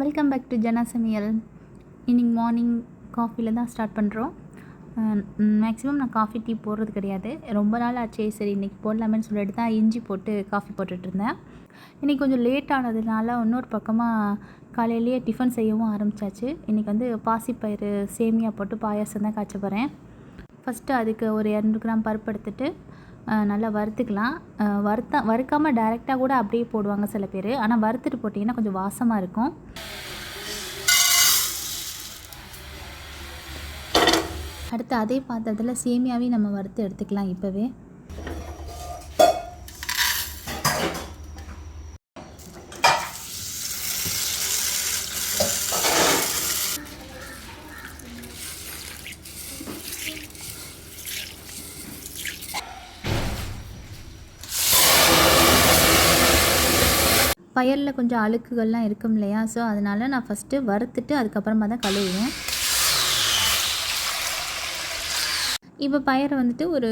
Welcome back to ஜனா சமையல் இன்னைக்கு morning காஃபியில் தான் ஸ்டார்ட் பண்ணுறோம் மேக்ஸிமம் நான் காஃபி டீ போடுறது கிடையாது. ரொம்ப நாள் ஆச்சே. சரி இன்றைக்கி போடலாமேன்னு சொல்லிட்டு தான் இஞ்சி போட்டு காஃபி போட்டுட்ருந்தேன் இன்றைக்கி கொஞ்சம் லேட் ஆனதுனால இன்னொரு பக்கமாக காலையிலேயே டிஃபன் செய்யவும் ஆரம்பித்தாச்சு இன்றைக்கி வந்து பாசிப்பயிறு சேமியா போட்டு பாயாசம் தான் காய்ச்ச போகிறேன் ஃபஸ்ட்டு அதுக்கு ஒரு இரநூறு கிராம் பருப்பு எடுத்துகிட்டு நல்லா வறுத்துக்கலாம். வறுத்த வறுத்தா வறுக்காமல் டைரெக்டாக கூட அப்படியே போடுவாங்க சில பேர். ஆனால் வறுத்துட்டு போட்டிங்கன்னா கொஞ்சம் வாசமாக இருக்கும். அடுத்து அதே பாத்திரத்தில் சேமியாவையும் நம்ம வறுத்து எடுத்துக்கலாம் இப்போவே. பயரில் கொஞ்சம் அழுக்குகள்லாம் இருக்கும் இல்லையா? ஸோ அதனால் நான் ஃபஸ்ட்டு வறுத்துட்டு அதுக்கப்புறமா தான் கழுவுவேன். இப்போ பயிரை வந்துட்டு ஒரு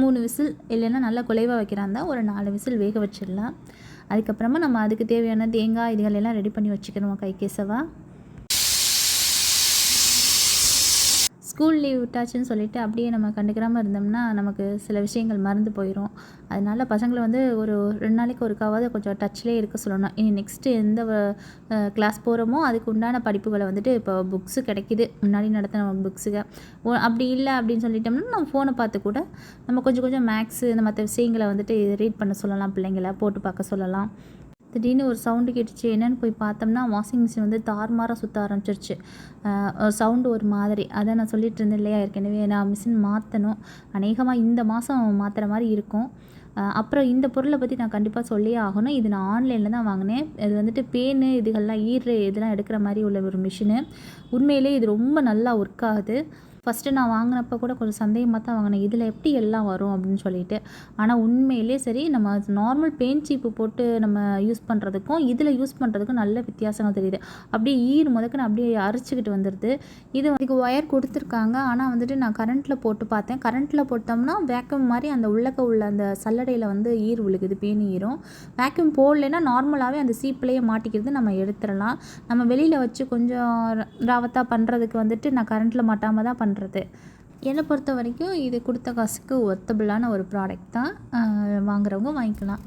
மூணு விசில் இல்லைன்னா நல்லா குலைவாக வைக்கிறாந்தா ஒரு நாலு விசில் வேக வச்சிடலாம். அதுக்கப்புறமா நம்ம அதுக்கு தேவையான தேங்காய் இதுகள் எல்லாம் ரெடி பண்ணி வச்சுக்கணும் கை ஸ்கூல் லீவ் விட்டாச்சுன்னு சொல்லிட்டு அப்படியே நம்ம கண்டுக்கிறாமல் இருந்தோம்னா நமக்கு சில விஷயங்கள் மறந்து போயிடும் அதனால பசங்களை வந்து ஒரு ரெண்டு நாளைக்கு ஒருக்காவது கொஞ்சம் டச்லேயே இருக்க சொல்லணும். இனி நெக்ஸ்ட்டு எந்த கிளாஸ் போகிறோமோ அதுக்கு உண்டான படிப்புகளை வந்துட்டு இப்போ புக்ஸு கிடைக்கிது. முன்னாடி நடத்தின புக்ஸுக அப்படி இல்லை அப்படின்னு சொல்லிட்டோம்னா நம்ம ஃபோனை பார்த்து கூட நம்ம கொஞ்சம் கொஞ்சம் மேக்ஸு இந்த மற்ற விஷயங்களை வந்துட்டு ரீட் பண்ண சொல்லலாம் பிள்ளைங்கள போட்டு பார்க்க சொல்லலாம். திடீர்னு ஒரு சவுண்டு கேட்டுச்சு. என்னென்னு போய் பார்த்தோம்னா வாஷிங் மிஷின் வந்து தார்மாராக சுற்ற ஆரம்பிச்சிருச்சு. சவுண்டு ஒரு மாதிரி. அதை நான் சொல்லிட்டு இருந்தேன் இல்லையா? ஏற்கனவே நான் மிஷின் மாற்றணும் அநேகமாக இந்த மாதம் மாற்றுற மாதிரி இருக்கும். அப்புறம் இந்த பொருளை பற்றி நான் கண்டிப்பாக சொல்லியே ஆகணும். இது நான் ஆன்லைனில் தான் வாங்கினேன். இது வந்துட்டு பேனு இதுகள்லாம் ஈர இதெல்லாம் எடுக்கிற மாதிரி உள்ள ஒரு மிஷினு உண்மையிலே இது ரொம்ப நல்லா ஒர்க் ஆகுது. ஃபஸ்ட்டு நான் வாங்கினப்ப கூட கொஞ்சம் சந்தேகமாக தான் வாங்கினேன். இதில் எப்படி எல்லாம் வரும் அப்படின்னு சொல்லிட்டு. ஆனால் உண்மையிலே சரி நம்ம நார்மல் பெயிண்ட் சீப்பு போட்டு நம்ம யூஸ் பண்ணுறதுக்கும் இதில் யூஸ் பண்ணுறதுக்கும் நல்ல வித்தியாசங்கள் தெரியுது. அப்படியே ஈர் முதக்கன்னு அப்படியே அரைச்சிக்கிட்டு வந்துடுது இது இதுக்கு ஒயர் கொடுத்துருக்காங்க. ஆனால் வந்துட்டு நான் கரண்ட்டில் போட்டு பார்த்தேன். கரண்ட்டில் போட்டோம்னா வேக்யூம் மாதிரி அந்த உள்ளக்க உள்ள அந்த சல்லடையில் வந்து ஈர் விழுகுது பேணி ஈரும். வேக்யூம் போடலைன்னா நார்மலாகவே அந்த சீப்புலேயே மாட்டிக்கிறது நம்ம எடுத்துடலாம். நம்ம வெளியில் வச்சு கொஞ்சம் ராவத்தாக பண்ணுறதுக்கு வந்துட்டு நான் கரண்ட்டில் மாட்டாமல் தான் பண்ணுறது. என்னை பொறுத்த வரைக்கும் இது கொடுத்த காசுக்கு ஒர்த்தபிளான ஒரு ப்ராடக்ட் தான் வாங்குறவங்க வாங்கிக்கலாம்.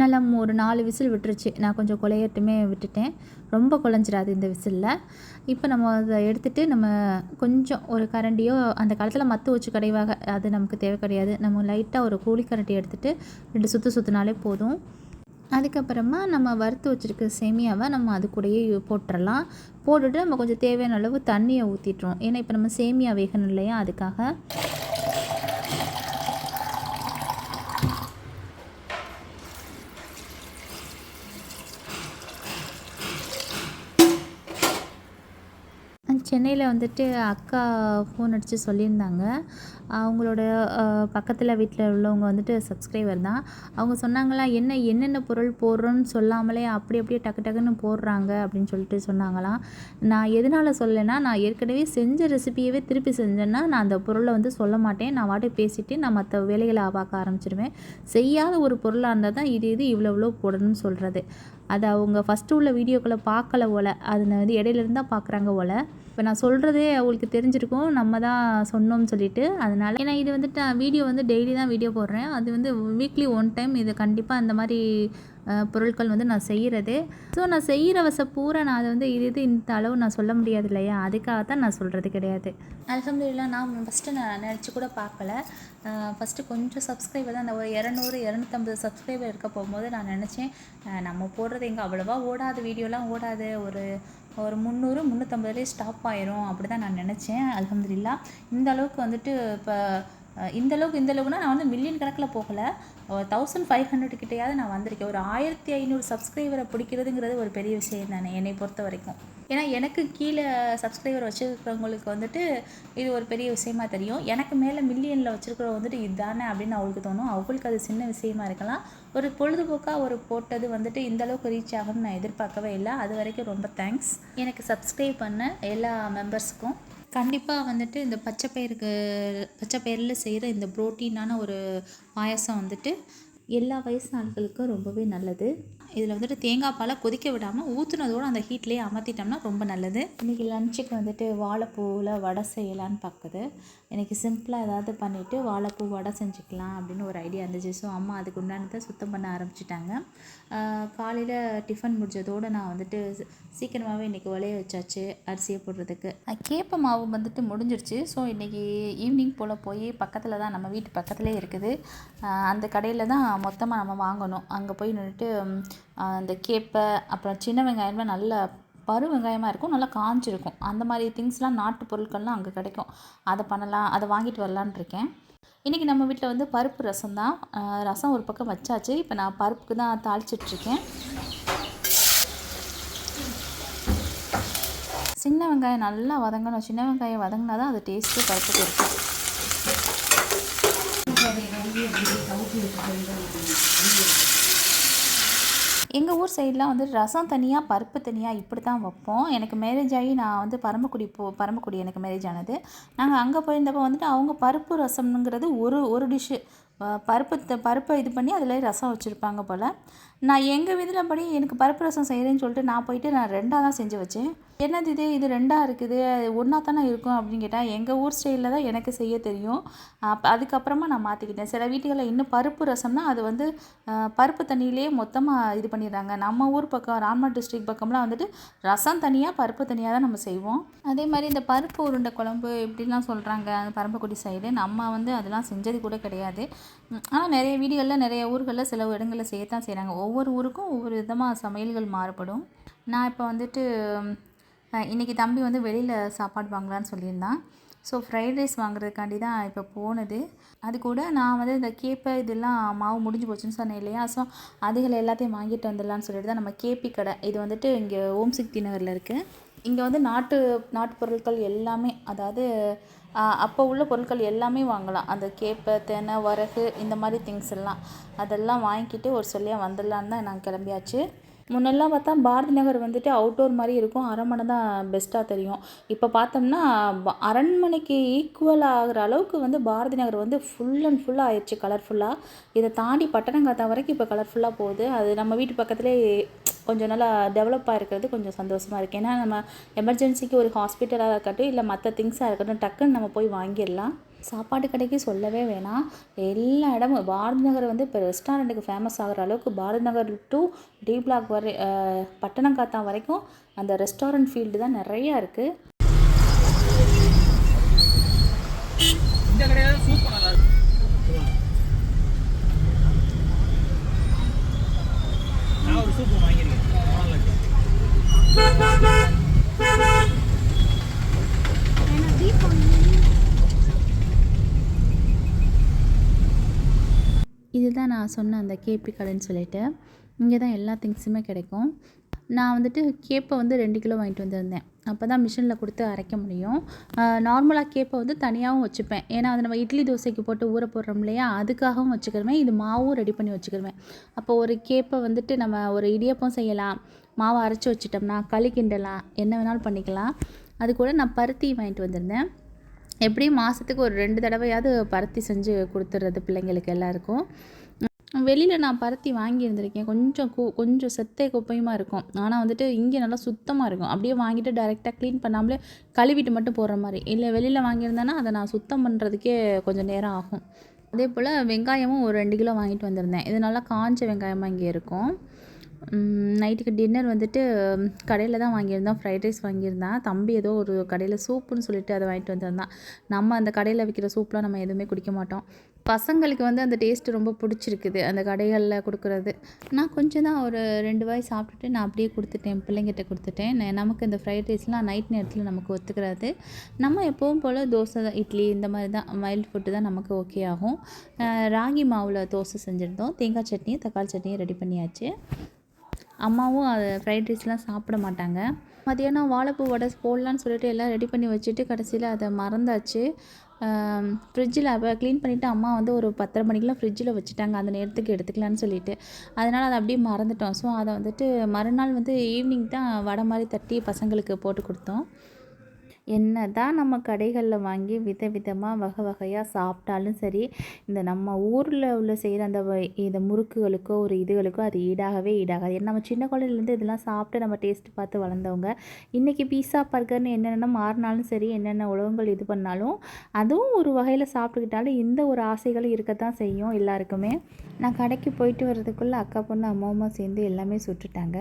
நல்லா ஒரு நாலு விசில் விட்டுருச்சு. நான் கொஞ்சம் குலையட்டுமே விட்டுட்டேன். ரொம்ப குழஞ்சிடாது இந்த விசிலில். இப்போ நம்ம அதை எடுத்துகிட்டு நம்ம கொஞ்சம் ஒரு கரண்டியோ அந்த காலத்தில் மத்து வச்சு கடைவாக அது நமக்கு தேவை கிடையாது. நம்ம லைட்டாக ஒரு கூலி கரண்டி எடுத்துகிட்டு ரெண்டு சுற்று சுற்றினாலே போதும். அதுக்கப்புறமா நம்ம வறுத்து வச்சுருக்க சேமியாவை நம்ம அது கூடயே போட்டுடலாம் போட்டுட்டு நம்ம கொஞ்சம் தேவையான அளவு தண்ணியை ஊற்றிட்டுறோம் ஏன்னா இப்போ நம்ம சேமியா வேகணும் இல்லையா? அதுக்காக சென்னையில் வந்துட்டு அக்கா ஃபோன் அடித்து சொல்லியிருந்தாங்க. அவங்களோட பக்கத்தில் வீட்டில் உள்ளவங்க வந்துட்டு சப்ஸ்கிரைபர் தான். அவங்க சொன்னாங்களா என்ன என்னென்ன பொருள் போடுறோன்னு சொல்லாமலே அப்படி அப்படியே டக்கு டக்குன்னு போடுறாங்க அப்படின்னு சொல்லிட்டு சொன்னாங்களாம். நான் எதனால் சொல்லலைன்னா நான் ஏற்கனவே செஞ்ச ரெசிபியவே திருப்பி செஞ்சேன்னா நான் அந்த பொருளை வந்து சொல்ல மாட்டேன். நான் வாட்டி பேசிவிட்டு நான் மற்ற வேலைகளை பார்க்க ஆரம்பிச்சிடுவேன் செய்யாத ஒரு பொருளாக இருந்தால் தான் இது இது இவ்வளோ இவ்வளோ போடணும்னு சொல்கிறது அது அவங்க ஃபஸ்ட்டு உள்ள வீடியோக்களை பார்க்கல போல. அது வந்து இடையில தான் பார்க்குறாங்க போல். இப்போ நான் சொல்கிறதே அவங்களுக்கு தெரிஞ்சிருக்கும். நம்ம தான் சொன்னோம்னு சொல்லிட்டு அதனால் ஏன்னா இது வந்துட்டு நான் வீடியோ வந்து டெய்லி தான் வீடியோ போடுறேன். அது வந்து வீக்லி ஒன் டைம் இது கண்டிப்பாக அந்த மாதிரி பொருட்கள் வந்து நான் செய்கிறது ஸோ நான் செய்கிற வச பூரா நான் அதை வந்து இது இது இந்த அளவு நான் சொல்ல முடியாது இல்லையா? அதுக்காக தான் நான் சொல்கிறது கிடையாது. அலமதுல்லா நான் ஃபஸ்ட்டு நான் நினச்சி கூட பார்க்கல. ஃபஸ்ட்டு கொஞ்சம் சப்ஸ்கிரைபர் தான். அந்த ஒரு இரநூறு இரநூத்தம்பது சப்ஸ்கிரைபர் இருக்க போகும்போது நான் நினச்சேன் நம்ம போடுறது எங்கே அவ்வளோவா ஓடாது வீடியோலாம் ஓடாது. ஒரு ஒரு முந்நூறு முந்நூற்றம்பதுலேயே ஸ்டாப் ஆயிரும். அப்படி தான் நான் நினச்சேன். அல்ஹம்துலில்லா. இந்த அளவுக்கு வந்துட்டு இப்போ இந்தளவுக்கு இந்த அளவுக்கு இந்த நான் வந்து மில்லியன் கணக்கில் போகலை. தௌசண்ட் ஃபைவ் ஹண்ட்ரட் கிட்டேயாவது நான் வந்திருக்கேன். ஒரு ஆயிரத்தி ஐநூறு சப்ஸ்கிரைபரை பிடிக்கிறதுங்கிறது ஒரு பெரிய விஷயம் தானே என்னை பொறுத்த வரைக்கும். ஏன்னா எனக்கு கீழே சப்ஸ்கிரைபர் வச்சுருக்கிறவங்களுக்கு வந்துட்டு இது ஒரு பெரிய விஷயமா தெரியும். எனக்கு மேலே மில்லியனில் வச்சுருக்கிறவங்க வந்துட்டு இதுதானே அப்படின்னு அவங்களுக்கு தோணும். அவங்களுக்கு அது சின்ன விஷயமா இருக்கலாம். ஒரு பொழுதுபோக்காக ஒரு போட்டது வந்துட்டு இந்த அளவுக்கு ரீச் ஆகும்னு நான் எதிர்பார்க்கவே இல்லை. அது வரைக்கும் ரொம்ப தேங்க்ஸ் எனக்கு சப்ஸ்கிரைப் பண்ண எல்லா மெம்பர்ஸுக்கும் கண்டிப்பாக வந்துட்டு இந்த பச்சை பயிருக்கு பச்சை பயிரில் செய்கிற இந்த புரோட்டீனான ஒரு பாயாசம் வந்துட்டு எல்லா வயசு ஆட்களுக்கும் ரொம்பவே நல்லது. இதில் வந்துட்டு தேங்காய் பாலை கொதிக்க விடாமல் ஊற்றுனதோடு அந்த ஹீட்லேயே அமர்த்திட்டோம்னா ரொம்ப நல்லது. இன்றைக்கி லஞ்சுக்கு வந்துட்டு வாழைப்பூவில் வடை செய்யலான்னு பார்க்குது. எனக்கு சிம்பிளாக ஏதாவது பண்ணிவிட்டு வாழைப்பூ வடை செஞ்சுக்கலாம் அப்படின்னு ஒரு ஐடியா இருந்துச்சு. ஸோ அம்மா அதுக்கு உண்டானதை சுத்தம் பண்ண ஆரம்பிச்சிட்டாங்க. காலையில் டிஃபன் முடிஞ்சதோடு நான் வந்துட்டு சீக்கிரமாகவே இன்றைக்கி விளைய வச்சாச்சு அரிசியை போடுறதுக்கு. கேப்ப மாவு வந்துட்டு முடிஞ்சிருச்சு. ஸோ இன்றைக்கி ஈவினிங் போல் போய் பக்கத்தில் தான் நம்ம வீட்டு பக்கத்துலேயே இருக்குது. அந்த கடையில் தான் மொத்தமாக நம்ம வாங்கணும். அங்கே போய் நின்றுட்டு அந்த கேப்பை அப்புறம் சின்ன வெங்காயம்லாம் நல்ல பரு வெங்காயமாக இருக்கும் நல்லா காஞ்சிருக்கும். அந்த மாதிரி திங்ஸ்லாம் நாட்டு பொருட்கள்லாம் அங்கே கிடைக்கும். அதை பண்ணலாம் அதை வாங்கிட்டு வரலான்னு இருக்கேன். இன்றைக்கி நம்ம வீட்டில் வந்து பருப்பு ரசம் தான். ரசம் ஒரு பக்கம் வச்சாச்சு. இப்போ நான் பருப்புக்கு தான் தாளிச்சிட்ருக்கேன் சின்ன வெங்காயம் நல்லா வதங்கணும். சின்ன வெங்காயம் வதங்கினா தான் அது டேஸ்ட்டு பருப்புக்கு இருக்கும். எங்கள் ஊர் சைட்லாம் வந்து ரசம் தனியாக பருப்பு தனியாக இப்படி தான் வைப்போம். எனக்கு மேரேஜ் ஆகி நான் வந்து பரமக்குடி போ பரமக்குடி எனக்கு மேரேஜ் ஆனது. நாங்கள் அங்கே போயிருந்தப்போ வந்துட்டு அவங்க பருப்பு ரசம்ங்கிறது ஒரு ஒரு டிஷ்ஷு பருப்பு பருப்பை இது பண்ணி அதில் ரசம் வச்சுருப்பாங்க போல். நான் எங்கள் விதில் படி எனக்கு பருப்பு ரசம் செய்கிறேன்னு சொல்லிட்டு நான் போயிட்டு நான் ரெண்டாக தான் செஞ்சு வச்சேன். என்னது இது? இது ரெண்டாக இருக்குது. ஒன்றா தானே இருக்கும் அப்படின்னு கேட்டால் எங்கள் ஊர் ஸ்டைலில் தான் எனக்கு செய்ய தெரியும். அதுக்கப்புறமா நான் மாற்றிக்கிட்டேன் சில வீட்டுகளில் இன்னும் பருப்பு ரசம்னா அது வந்து பருப்பு தண்ணியிலேயே மொத்தமாக இது பண்ணிடுறாங்க. நம்ம ஊர் பக்கம் ராம்நாத் டிஸ்ட்ரிக்ட் பக்கம்லாம் வந்துட்டு ரசம் தனியாக பருப்பு தனியாக தான் நம்ம செய்வோம். அதே மாதிரி இந்த பருப்பு உருண்டை குழம்பு இப்படிலாம் சொல்கிறாங்க அந்த பரம்பக்குடி சைடு நம்ம வந்து அதெல்லாம் செஞ்சது கூட கிடையாது. ஆனால் நிறைய வீடுகளில் நிறைய ஊர்களில் சில இடங்களில் செய்யத்தான் செய்கிறாங்க ஒவ்வொரு ஊருக்கும் ஒவ்வொரு விதமாக சமையல்கள் மாறுபடும். நான் இப்போ வந்துட்டு இன்றைக்கி தம்பி வந்து வெளியில் சாப்பாடு வாங்கலான்னு சொல்லியிருந்தான். ஸோ ஃப்ரைட் ரைஸ் வாங்குறதுக்காண்டி தான் இப்போ போனது. அது கூட நான் வந்து இந்த கேப்பை இதெல்லாம் மாவு முடிஞ்சு போச்சுன்னு சொன்னேன் இல்லையா? ஸோ அதுகளை எல்லாத்தையும் வாங்கிட்டு வந்துடலான்னு சொல்லிட்டு தான் நம்ம கேபி கடை. இது வந்துட்டு இங்கே ஓம் சக்தி நகரில் இருக்குது இங்கே வந்து நாட்டு நாட்டு பொருட்கள் எல்லாமே அதாவது அப்போ உள்ள பொருட்கள் எல்லாமே வாங்கலாம். அந்த கேப்பை தெனை வரகு இந்த மாதிரி திங்ஸ் எல்லாம். அதெல்லாம் வாங்கிக்கிட்டு ஒரு சொல்லியாக வந்துடலான்னு தான் நாங்கள் கிளம்பியாச்சு. முன்னெல்லாம் பார்த்தா பாரதி நகர் வந்துட்டு அவுட்டோர் மாதிரி இருக்கும். அரண்மனை தான் பெஸ்ட்டாக தெரியும். இப்போ பார்த்தோம்னா அரண்மனைக்கு ஈக்குவல் ஆகிற அளவுக்கு வந்து பாரதி நகர் வந்து ஃபுல் அண்ட் ஃபுல்லாக ஆயிடுச்சு கலர்ஃபுல்லாக இதை தாண்டி பட்டணங்காத்தா வரைக்கும் இப்போ கலர்ஃபுல்லாக போகுது. அது நம்ம வீட்டு பக்கத்துலேயே கொஞ்சம் நல்லா டெவலப் ஆகிருக்கிறது கொஞ்சம் சந்தோஷமாக இருக்குது ஏன்னா நம்ம எமர்ஜென்சிக்கு ஒரு ஹாஸ்பிட்டலாக இருக்கட்டும் இல்லை மற்ற திங்ஸாக இருக்கட்டும் டக்குன்னு நம்ம போய் வாங்கிடலாம். சாப்பாட்டு கடைக்கு சொல்லவே வேணாம். எல்லா இடமும் பாரத் நகர் வந்து இப்போ ரெஸ்டாரண்ட்டுக்கு ஃபேமஸ் ஆகிற அளவுக்கு Bharat Nagar to T block வரை பட்டணங்காத்தான் வரைக்கும் அந்த ரெஸ்டாரண்ட் ஃபீல்டு தான் நிறையா இருக்குது இந்த கடையில சூப் நல்லா இருக்கும் நான் ஒரு சூப் வாங்கியிருக்கேன் நல்லா இருக்கு இதுதான் நான் சொன்ன அந்த கேபி கடைன்னு சொல்லிட்டு. இங்கே தான் எல்லா திங்ஸுமே கிடைக்கும். நான் வந்துட்டு கேப்பை வந்து ரெண்டு கிலோ வாங்கிட்டு வந்திருந்தேன். அப்போ தான் மிஷினில் கொடுத்து அரைக்க முடியும். நார்மலாக கேப்பை வந்து தனியாகவும் வச்சுப்பேன். ஏன்னா அது நம்ம இட்லி தோசைக்கு போட்டு ஊற போடுறோம் இல்லையா அதுக்காகவும் வச்சுக்கிருவேன் இது மாவும் ரெடி பண்ணி வச்சுக்கிருவேன் அப்போ ஒரு கேப்பை வந்துட்டு நம்ம ஒரு இடியப்பம் செய்யலாம் மாவை அரைச்சி வச்சிட்டோம்னா களி கிண்டலாம் என்ன வேணாலும் பண்ணிக்கலாம். அது கூட நான் பருத்தி வாங்கிட்டு வந்திருந்தேன். எப்படியும் மாதத்துக்கு ஒரு ரெண்டு தடவையாவது பருத்தி செஞ்சு கொடுத்துட்றது பிள்ளைங்களுக்கு எல்லாருக்கும்? வெளியில் நான் பருத்தி வாங்கியிருந்திருக்கேன் கொஞ்சம் கு கொஞ்சம் செத்தை குப்பையுமா இருக்கும். ஆனால் வந்துட்டு இங்கே நல்லா சுத்தமாக இருக்கும். அப்படியே வாங்கிட்டு டைரெக்டாக க்ளீன் பண்ணாமலே கழுவிட்டு மட்டும் போடுற மாதிரி. இல்லை வெளியில் வாங்கியிருந்தேன்னா அதை நான் சுத்தம் பண்ணுறதுக்கே கொஞ்சம் நேரம் ஆகும். அதே போல் வெங்காயமும் ஒரு ரெண்டு கிலோ வாங்கிட்டு வந்திருந்தேன். இது நல்லா காஞ்ச வெங்காயமாக இங்கே இருக்கும். நைட்டுக்கு டின்னர் வந்துட்டு கடையில் தான் வாங்கியிருந்தோம். ஃப்ரைட் ரைஸ் வாங்கியிருந்தான். தம்பி ஏதோ ஒரு கடையில் சூப்புன்னு சொல்லிட்டு அதை வாங்கிட்டு வந்திருந்தான். நம்ம அந்த கடையில் விற்கிற சூப்லாம் நம்ம எதுவுமே குடிக்க மாட்டோம். பசங்களுக்கு வந்து அந்த டேஸ்ட்டு ரொம்ப பிடிச்சிருக்குது அந்த கடைகளில் கொடுக்குறது. நான் கொஞ்சம் தான் ஒரு ரெண்டு வாய் சாப்பிட்டுட்டு நான் அப்படியே கொடுத்துட்டேன் பிள்ளைங்கிட்ட கொடுத்துட்டேன். நமக்கு இந்த ஃப்ரைட் ரைஸ்லாம் நைட் நேரத்தில் நமக்கு ஒத்துக்கிறாது. நம்ம எப்போவும் போல் தோசை தான் இட்லி இந்த மாதிரி தான் மைல்டு ஃபுட்டு தான் நமக்கு ஓகே ஆகும். ராகி மாவில் தோசை செஞ்சுருந்தோம். தேங்காய் சட்னியும் தக்காளி சட்னியும் ரெடி பண்ணியாச்சு. அம்மாவும் அது ஃப்ரைட் ரைஸ்லாம் சாப்பிட மாட்டாங்க. மதியானம் வாழைப்பூ வடை போடலான்னு சொல்லிட்டு எல்லாம் ரெடி பண்ணி வச்சுட்டு கடைசியில் அதை மறந்தாச்சு. ஃப்ரிட்ஜில் அப்போ க்ளீன் பண்ணிவிட்டு அம்மா வந்து ஒரு பத்தரை மணிக்கெலாம் ஃப்ரிட்ஜில் வச்சுட்டாங்க. அந்த நேரத்துக்கு எடுத்துக்கலான்னு சொல்லிட்டு. அதனால் அதை அப்படியே மறந்துட்டோம். ஸோ அதை வந்துட்டு மறுநாள் வந்து ஈவினிங் தான் வடை மாதிரி தட்டி பசங்களுக்கு போட்டு கொடுத்தோம். என்ன தான் நம்ம கடைகளில் வாங்கி வித விதமாக வகை வகையாக சாப்பிட்டாலும் சரி இந்த நம்ம ஊரில் உள்ள செய்கிற அந்த வ- இந்த முறுக்குகளுக்கோ ஒரு இதுகளுக்கோ அது ஈடாகவே ஈடாகாது. ஏன்னா நம்ம சின்ன குழந்தைலேருந்து இதெல்லாம் சாப்பிட்டு நம்ம டேஸ்ட் பார்த்து வளர்ந்தவங்க இன்றைக்கி பீஸா பர்கர்னு என்னென்ன மாறினாலும் சரி என்னென்ன உணவுகள் இது பண்ணாலும் அதுவும் ஒரு வகையில் சாப்பிட்டுக்கிட்டாலும் இந்த ஒரு ஆசைகளும் இருக்கத்தான் செய்யும் எல்லாருக்குமே. நான் கடைக்கு போயிட்டு வர்றதுக்குள்ளே அக்கா பொண்ணு அம்மாவுமா சேர்ந்து எல்லாமே சுட்டுட்டாங்க.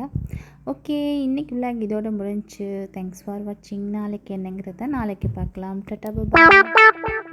ஓகே இன்னைக்கு விளாக் இதோட முடிஞ்சு தேங்க்ஸ் ஃபார் வாட்சிங் நாளைக்கு என்னங்க அப்படிங்கிறத நாளைக்கு பார்க்கலாம். Tata bye.